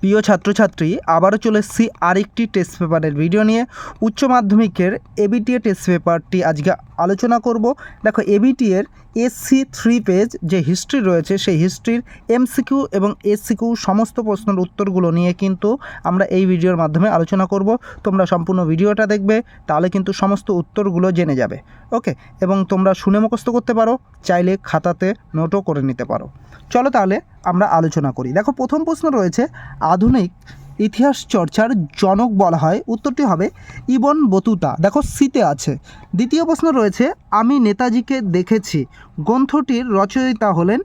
প্রিয় ছাত্রছাত্রী, আবারও চলে এসেছি আরেকটি টেস্ট পেপারের ভিডিও নিয়ে। উচ্চ মাধ্যমিকের এবিটিএ টেস্ট পেপারটি আজকে আলোচনা করব। দেখো এবিটি এর এসসি থ্রি পেজ যে হিস্ট্রি রয়েছে, সেই হিস্ট্রির এমসিকিউ এবং এসসিকিউ সমস্ত প্রশ্নের উত্তরগুলো নিয়ে কিন্তু আমরা এই ভিডিওর মাধ্যমে আলোচনা করব। তোমরা সম্পূর্ণ ভিডিওটা দেখবে, তাহলে কিন্তু সমস্ত উত্তরগুলো জেনে যাবে। ওকে? এবং তোমরা শুনে মুখস্থ করতে পারো, চাইলে খাতাতে নোটও করে নিতে পারো। চলো তাহলে আমরা আলোচনা করি। দেখো, প্রথম প্রশ্ন রয়েছে, আধুনিক ইতিহাস চর্চার জনক বলা হয়। উত্তরটি হবে ইবন বতুতা। দেখো, সিতে আছে। দ্বিতীয় প্রশ্ন রয়েছে, আমি নেতাজিকে দেখেছি। গ্রন্থটির রচয়িতা হলেন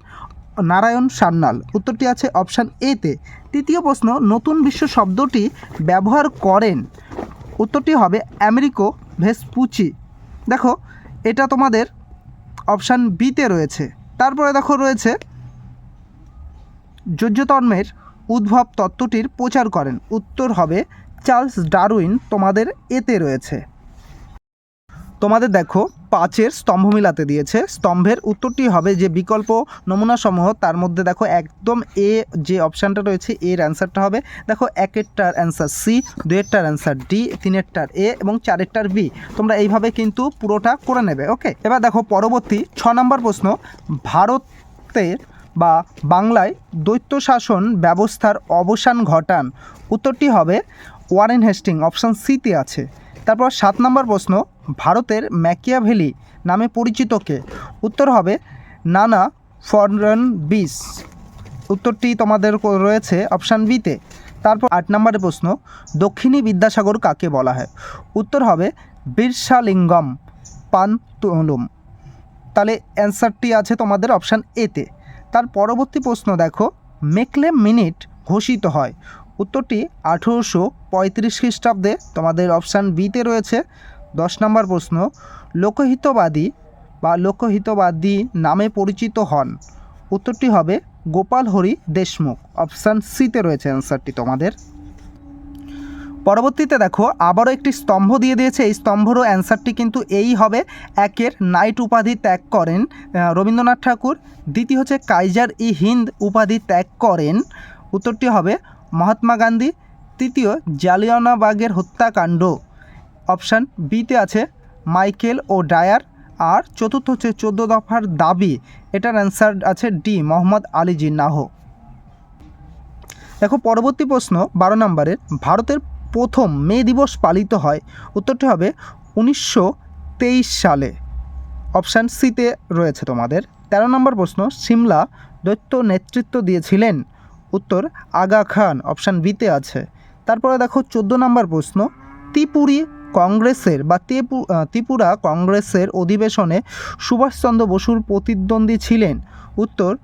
নারায়ণ সান্যাল। উত্তরটি আছে অপশান এতে। তৃতীয় প্রশ্ন, নতুন বিশ্ব শব্দটি ব্যবহার করেন। উত্তরটি হবে আমেরিকো ভেসপুচি। দেখো, এটা তোমাদের অপশান বিতে রয়েছে। তারপরে দেখো রয়েছে যোজ্যতন্মের উদ্ভব তত্ত্বটির প্রচার করেন। উত্তর হবে, চার্লস ডারউইন তোমাদের এতে রয়েছে। তোমাদের দেখো, পাঁচের স্তম্ভ মিলাতে দিয়েছে। স্তম্ভের উত্তরটি হবে যে বিকল্প নমুনাসমূহ, তার মধ্যে দেখো একদম এ যে অপশানটা রয়েছে এর অ্যান্সারটা হবে। দেখো, একেরটার অ্যান্সার সি দুয়েরটার অ্যান্সার ডি তিনেরটার এ এবং চারেরটার বি তোমরা এইভাবে কিন্তু পুরোটা করে নেবে ওকে এবার দেখো, পরবর্তী ছ নম্বর প্রশ্ন। ভারতের বা বাংলায় দৈত্য শাসন ব্যবস্থার অবসান ঘটান। উত্তরটি হবে ওয়ারেন হেস্টিং, অপশান সিতে আছে। তারপর সাত নম্বর প্রশ্ন, ভারতের ম্যাকিয়াভেলি নামে পরিচিত কে? উত্তর হবে নানা ফরেন বিস। উত্তরটি তোমাদের রয়েছে অপশান বিতে। তারপর আট নম্বরের প্রশ্ন, দক্ষিণী বিদ্যাসাগর কাকে বলা হয়? উত্তর হবে বীরসালিঙ্গম পান্তুলুম। তাহলে অ্যান্সারটি আছে তোমাদের অপশান এতে তার পরবর্তী প্রশ্ন দেখো মেকলে মিনিট ঘোষিত হয়। উত্তরটি আঠেরোশো পঁয়ত্রিশ খ্রিস্টাব্দে তোমাদের অপশান বিতে রয়েছে। দশ নম্বর প্রশ্ন, লোকহিতবাদী বা লোকহিতবাদী নামে পরিচিত হন। উত্তরটি হবে গোপাল হরি দেশমুখ। অপশান সিতে রয়েছে অ্যান্সারটি তোমাদের। পরবর্তীতে দেখো, আবারও একটি স্তম্ভ দিয়ে দিয়েছে। এই স্তম্ভরও অ্যান্সারটি কিন্তু এই হবে, একের নাইট উপাধি ত্যাগ করেন রবীন্দ্রনাথ ঠাকুর, দ্বিতীয় হচ্ছে কাইজার ই হিন্দ উপাধি ত্যাগ করেন। উত্তরটি হবে মহাত্মা গান্ধী, তৃতীয় জালিয়ানাবাগের হত্যাকাণ্ড। অপশান বিতে আছে মাইকেল ও ডায়ার, আর চতুর্থ হচ্ছে চোদ্দ দফার দাবি, এটার অ্যান্সার আছে ডি, মোহাম্মদ আলী জিন্নাহ। দেখো, পরবর্তী প্রশ্ন বারো নম্বরের, ভারতের প্রথম মে দিবস পালিত হয়। উত্তরটি হবে উনিশশো তেইশ সালে। অপশান সিতে রয়েছে তোমাদের। তেরো নম্বর প্রশ্ন, সিমলা দৈত্য নেতৃত্ব দিয়েছিলেন? উত্তর, আগা খান। অপশান বিতে আছে। তারপরে দেখো চোদ্দ নম্বর প্রশ্ন, ত্রিপুরী কংগ্রেসের বা ত্রিপু- ত্রিপুরা কংগ্রেসের অধিবেশনে সুভাষচন্দ্র বসুর প্রতিদ্বন্দ্বী ছিলেন? উত্তর,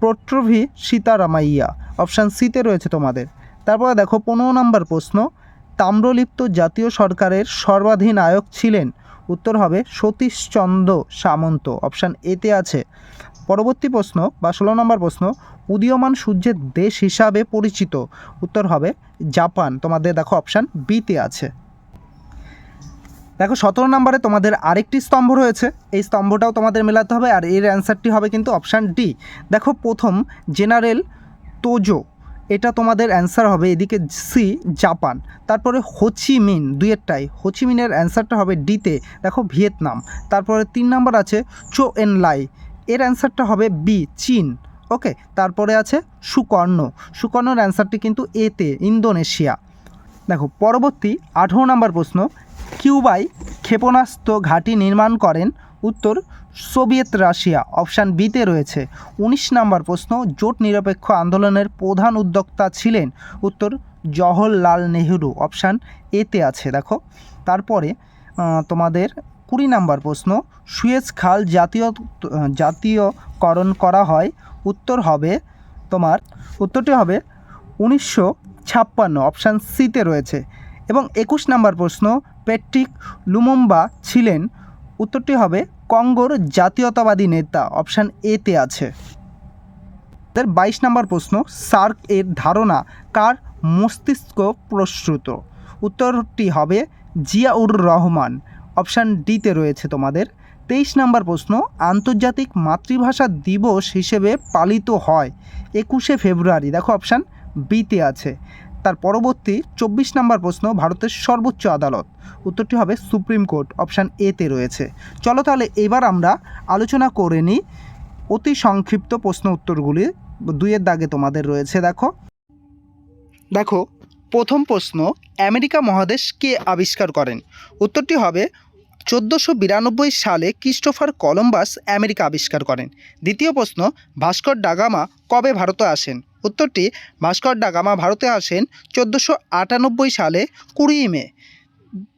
প্রট্রভি সীতারামাইয়া। অপশান সিতে রয়েছে তোমাদের। তারপরে দেখো পনেরো নম্বর প্রশ্ন তাম্রলিপ্ত জাতীয় সরকারের সর্বাধিনায়ক ছিলেন। উত্তর হবে সতীশচন্দ্র সামন্ত। অপশান এতে আছে। পরবর্তী প্রশ্ন বা ষোলো নম্বর প্রশ্ন, উদীয়মান সূর্যের দেশ হিসাবে পরিচিত। উত্তর হবে জাপান। তোমাদের দেখো অপশান বিতে আছে। দেখো সতেরো নম্বরে তোমাদের আরেকটি স্তম্ভ রয়েছে। এই স্তম্ভটাও তোমাদের মেলাতে হবে আর এর অ্যান্সারটি হবে কিন্তু অপশান ডি দেখো প্রথম জেনারেল তোজো এটা তোমাদের অ্যান্সার হবে এদিকে সি জাপান তারপরে হোচিমিন দুইয়েরটাই হোচিমিনের অ্যান্সারটা হবে ডিতে দেখো ভিয়েতনাম তারপরে তিন নম্বর আছে চো এন লাই এর অ্যান্সারটা হবে বি চীন ওকে তারপরে আছে সুকর্ণ সুকর্ণর অ্যান্সারটি কিন্তু এতে ইন্দোনেশিয়া দেখো, পরবর্তী আঠেরো নম্বর প্রশ্ন। কিউবায় ক্ষেপণাস্ত্র ঘাঁটি নির্মাণ করেন উত্তর, সোভিয়েত রাশিয়া। অপশান বিতে রয়েছে। উনিশ নম্বর প্রশ্ন, জোট নিরপেক্ষ আন্দোলনের প্রধান উদ্যোক্তা ছিলেন উত্তর, জওহরলাল নেহেরু। অপশান এতে আছে, দেখো। তারপরে তোমাদের কুড়ি নাম্বার প্রশ্ন, সুয়েজ খাল জাতীয়, জাতীয়করণ করা হয়। উত্তর হবে তোমার, উত্তরটি হবে উনিশশো ছাপ্পান্ন। অপশান সিতে রয়েছে। এবং একুশ নাম্বার প্রশ্ন পেট্রিক লুমম্বা ছিলেন, উত্তরটি হবে কঙ্গোর জাতীয়তাবাদী নেতা অপশান এতে আছে। তাদের বাইশ নম্বর প্রশ্ন, সার্ক এর ধারণা কার মস্তিষ্ক প্রসূত? উত্তরটি হবে জিয়াউর রহমান। অপশান ডিতে রয়েছে তোমাদের। তেইশ নম্বর প্রশ্ন, আন্তর্জাতিক মাতৃভাষা দিবস হিসেবে পালিত হয় একুশে ফেব্রুয়ারি। দেখো অপশান বিতে আছে। তার পরবর্তী চব্বিশ নম্বর প্রশ্ন ভারতের সর্বোচ্চ আদালত। উত্তরটি হবে সুপ্রিম কোর্ট, অপশান এতে রয়েছে। চলো তাহলে এবার আমরা আলোচনা করে নিই অতি সংক্ষিপ্ত প্রশ্ন উত্তরগুলি। দুইয়ের দাগে তোমাদের রয়েছে, দেখো। দেখো, প্রথম প্রশ্ন, আমেরিকা মহাদেশ কে আবিষ্কার করেন? উত্তরটি হবে চোদ্দোশো বিরানব্বই সালে ক্রিস্টোফার কলম্বাস আমেরিকা আবিষ্কার করেন। দ্বিতীয় প্রশ্ন, ভাস্কর ডাগামা কবে ভারতে আসেন? উত্তরটি, ভাস্কর ডাগামা ভারতে আসেন চোদ্দোশো আটানব্বই সালে কুড়ি মে।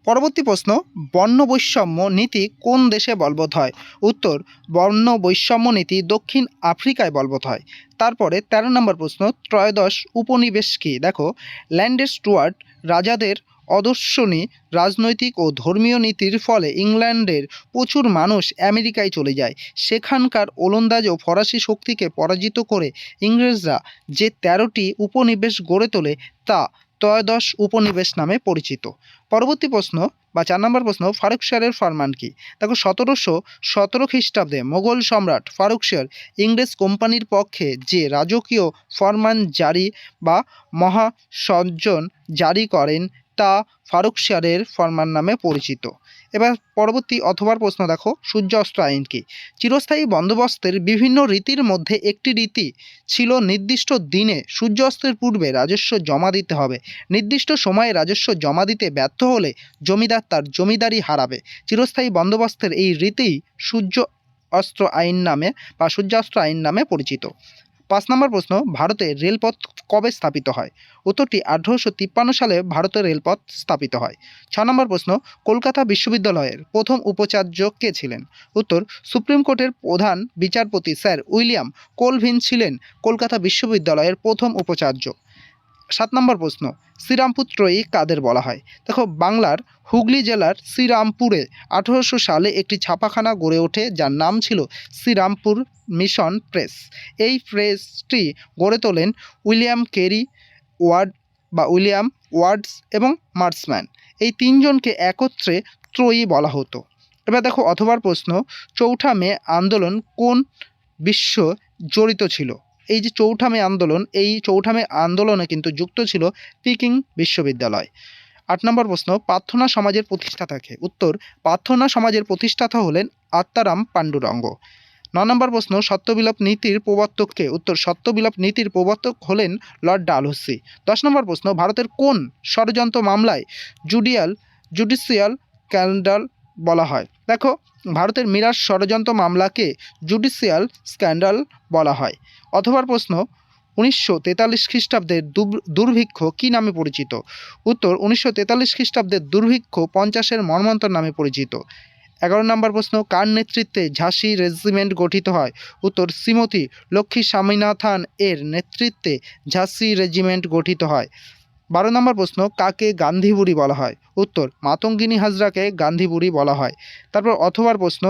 পরবর্তী প্রশ্ন বর্ণ বৈষম্য নীতি কোন দেশে বলবৎ হয়? উত্তর বর্ণ বৈষম্য নীতি দক্ষিণ আফ্রিকায় বলবৎ হয়। তারপরে তেরো নম্বর প্রশ্ন, ত্রয়োদশ উপনিবেশ কি? দেখো, ল্যান্ডের স্টুয়ার্ট রাজাদের অদর্শনী রাজনৈতিক ও ধর্মীয় নীতির ফলে ইংল্যান্ডের প্রচুর মানুষ আমেরিকায় চলে যায়। সেখানকার ওলন্দাজ ও ফরাসি শক্তিকে পরাজিত করে ইংরেজরা যে তেরোটি উপনিবেশ গড়ে তোলে তা ত্রয়োদশ উপনিবেশ নামে পরিচিত। পরবর্তী প্রশ্ন বা চার নম্বর প্রশ্ন, ফারুক শাহের ফরমান কি? দেখো, সতেরোশো সতেরো খ্রিস্টাব্দে মোগল সম্রাট ফারুক শাহ ইংরেজ কোম্পানির পক্ষে যে রাজকীয় ফরমান জারি বা মহাসজ্জন জারি করেন তা ফারুক শাহের ফরমান নামে পরিচিত। এবার পরবর্তী অথবার প্রশ্ন দেখো, সূর্য অস্ত্র আইন কি? চিরস্থায়ী বন্দোবস্তের বিভিন্ন রীতির মধ্যে একটি রীতি ছিল নির্দিষ্ট দিনে সূর্যাস্তের পূর্বে রাজস্ব জমা দিতে হবে। নির্দিষ্ট সময়ে রাজস্ব জমা দিতে ব্যর্থ হলে জমিদার তার জমিদারি হারাবে। চিরস্থায়ী বন্দোবস্তের এই রীতি সূর্য অস্ত্র আইন নামে বা সূর্যাস্ত্র আইন নামে পরিচিত। পাঁচ নম্বর প্রশ্ন, ভারতে রেলপথ কবে স্থাপিত হয়? উত্তরটি আঠারোশো তিপ্পান্ন সালে ভারতের রেলপথ স্থাপিত হয়। ছ নম্বর প্রশ্ন, কলকাতা বিশ্ববিদ্যালয়ের প্রথম উপাচার্য কে ছিলেন? উত্তর, সুপ্রিম কোর্টের প্রধান বিচারপতি স্যার উইলিয়াম কোলভিন ছিলেন কলকাতা বিশ্ববিদ্যালয়ের প্রথম উপাচার্য। সাত নম্বর প্রশ্ন শ্রীরামপুর ত্রয়ী কাদের বলা হয়? দেখো, বাংলার হুগলি জেলার শ্রীরামপুরে আঠারোশো সালে একটি ছাপাখানা গড়ে ওঠে যার নাম ছিল শ্রীরামপুর মিশন প্রেস। এই প্রেসটি গড়ে তোলেন উইলিয়াম কেরি ওয়ার্ড বা উইলিয়াম ওয়ার্ডস এবং মার্সম্যান। এই তিনজনকে একত্রে ত্রয়ী বলা হতো। এবার দেখো, অথবার প্রশ্ন, চৌঠা মে আন্দোলন কোন বিশ্ব জড়িত ছিল? এই যে চৌঠা মে আন্দোলন, এই চৌঠা মে আন্দোলনে কিন্তু যুক্ত ছিল পিকিং বিশ্ববিদ্যালয়। আট নম্বর প্রশ্ন, প্রার্থনা সমাজের প্রতিষ্ঠাতা কে উত্তর, প্রার্থনা সমাজের প্রতিষ্ঠাতা হলেন আত্মারাম পাণ্ডুরঙ্গ। ন নম্বর প্রশ্ন, সত্যবিলোপ নীতির প্রবর্তককে উত্তর, সত্যবিলোপ নীতির প্রবর্তক হলেন লর্ড ডালহসি দশ নম্বর প্রশ্ন, ভারতের কোন ষড়যন্ত্র মামলায় জুডিয়াল, জুডিশিয়াল স্ক্যান্ডাল বলা হয়। দেখো, ভারতের মিরাজ ষড়যন্ত্র মামলাকে জুডিশিয়াল স্ক্যান্ডাল বলা হয়। অথবা প্রশ্ন, উনিশশো তেতাল্লিশ খ্রিস্টাব্দের দুর- দুর্ভিক্ষ কী নামে পরিচিত? উত্তর, উনিশশো তেতাল্লিশ খ্রিস্টাব্দের দুর্ভিক্ষ পঞ্চাশের মর্মান্তর নামে পরিচিত। এগারো নম্বর প্রশ্ন, কার নেতৃত্বে ঝাঁসি রেজিমেন্ট গঠিত হয়? উত্তর, শ্রীমতী লক্ষ্মী স্বামীনাথান এর নেতৃত্বে ঝাঁসি রেজিমেন্ট গঠিত হয়। বারো নম্বর প্রশ্ন, কাকে গান্ধীবুড়ি বলা হয়? উত্তর, মাতঙ্গিনী হাজরাকে গান্ধীবুড়ি বলা হয়। তারপর অথবার প্রশ্ন,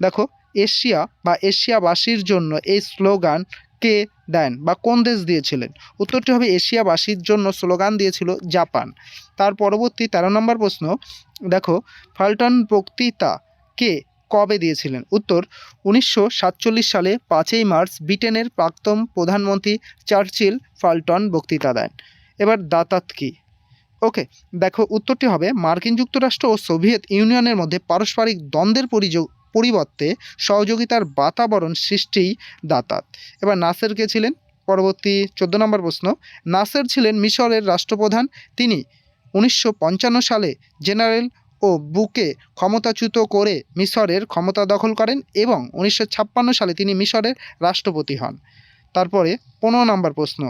দেখো, এশিয়া বা এশিয়াবাসীর জন্য এই স্লোগান কে দেন বা কোন দেশ দিয়েছিলেন? উত্তরটি হবে, এশিয়াবাসীর জন্য স্লোগান দিয়েছিল জাপান। তার পরবর্তী তেরো নম্বর প্রশ্ন, দেখো, ফাল্টন বক্তৃতা কে কবে দিয়েছিলেন? উত্তর, উনিশশো সাতচল্লিশ সালে পাঁচই মার্চ ব্রিটেনের প্রাক্তন প্রধানমন্ত্রী চার্চিল ফাল্টন বক্তৃতা দেন। এবার দাতাত কি? ওকে দেখো উত্তরটি হবে মার্কিন যুক্তরাষ্ট্র ও সোভিয়েত ইউনিয়নের মধ্যে পারস্পরিক দ্বন্দ্বের পরিযোগ পরিবর্তে সহযোগিতার বাতাবরণ সৃষ্টিই দাতাত। এবার নাসের কে ছিলেন? পরবর্তী চোদ্দ নম্বর প্রশ্ন। নাসের ছিলেন মিশরের রাষ্ট্রপ্রধান। তিনি উনিশশো পঞ্চান্ন সালে জেনারেল ও বুকে ক্ষমতাচ্যুত করে মিশরের ক্ষমতা দখল করেন এবং উনিশশো ছাপ্পান্ন সালে তিনি মিশরের রাষ্ট্রপতি হন। তারপরে পনেরো নম্বর প্রশ্ন।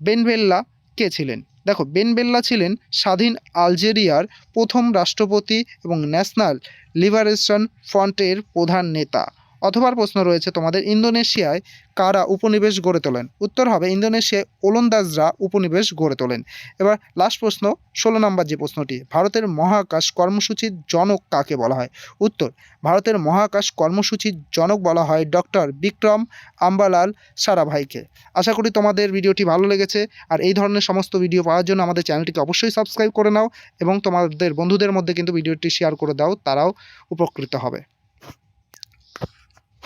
বেনভেল্লা কে ছিলেন? দেখো বেনবেল্লা ছিলেন স্বাধীন আলজেরিয়ার প্রথম রাষ্ট্রপতি এবং ন্যাশনাল লিবারেশন ফ্রন্টের প্রধান নেতা। অথবার প্রশ্ন রয়েছে, তোমাদের ইন্দোনেশিয়ায় কারা উপনিবেশ গড়ে তোলেন? উত্তর হবে, ইন্দোনেশিয়ায় ওলন্দাজরা উপনিবেশ গড়ে তোলেন। এবার লাস্ট প্রশ্ন, ষোলো নম্বর যে প্রশ্নটি, ভারতের মহাকাশ কর্মসূচির জনক কাকে বলা হয়? উত্তর, ভারতের মহাকাশ কর্মসূচির জনক বলা হয় ডক্টর বিক্রম আম্বালাল সারাভাইকে। আশা করি তোমাদের ভিডিওটি ভালো লেগেছে, আর এই ধরনের সমস্ত ভিডিও পাওয়ার জন্য আমাদের চ্যানেলটিকে অবশ্যই সাবস্ক্রাইব করে নাও, এবং তোমাদের বন্ধুদের মধ্যে কিন্তু ভিডিওটি শেয়ার করে দাও, তারাও উপকৃত হবে।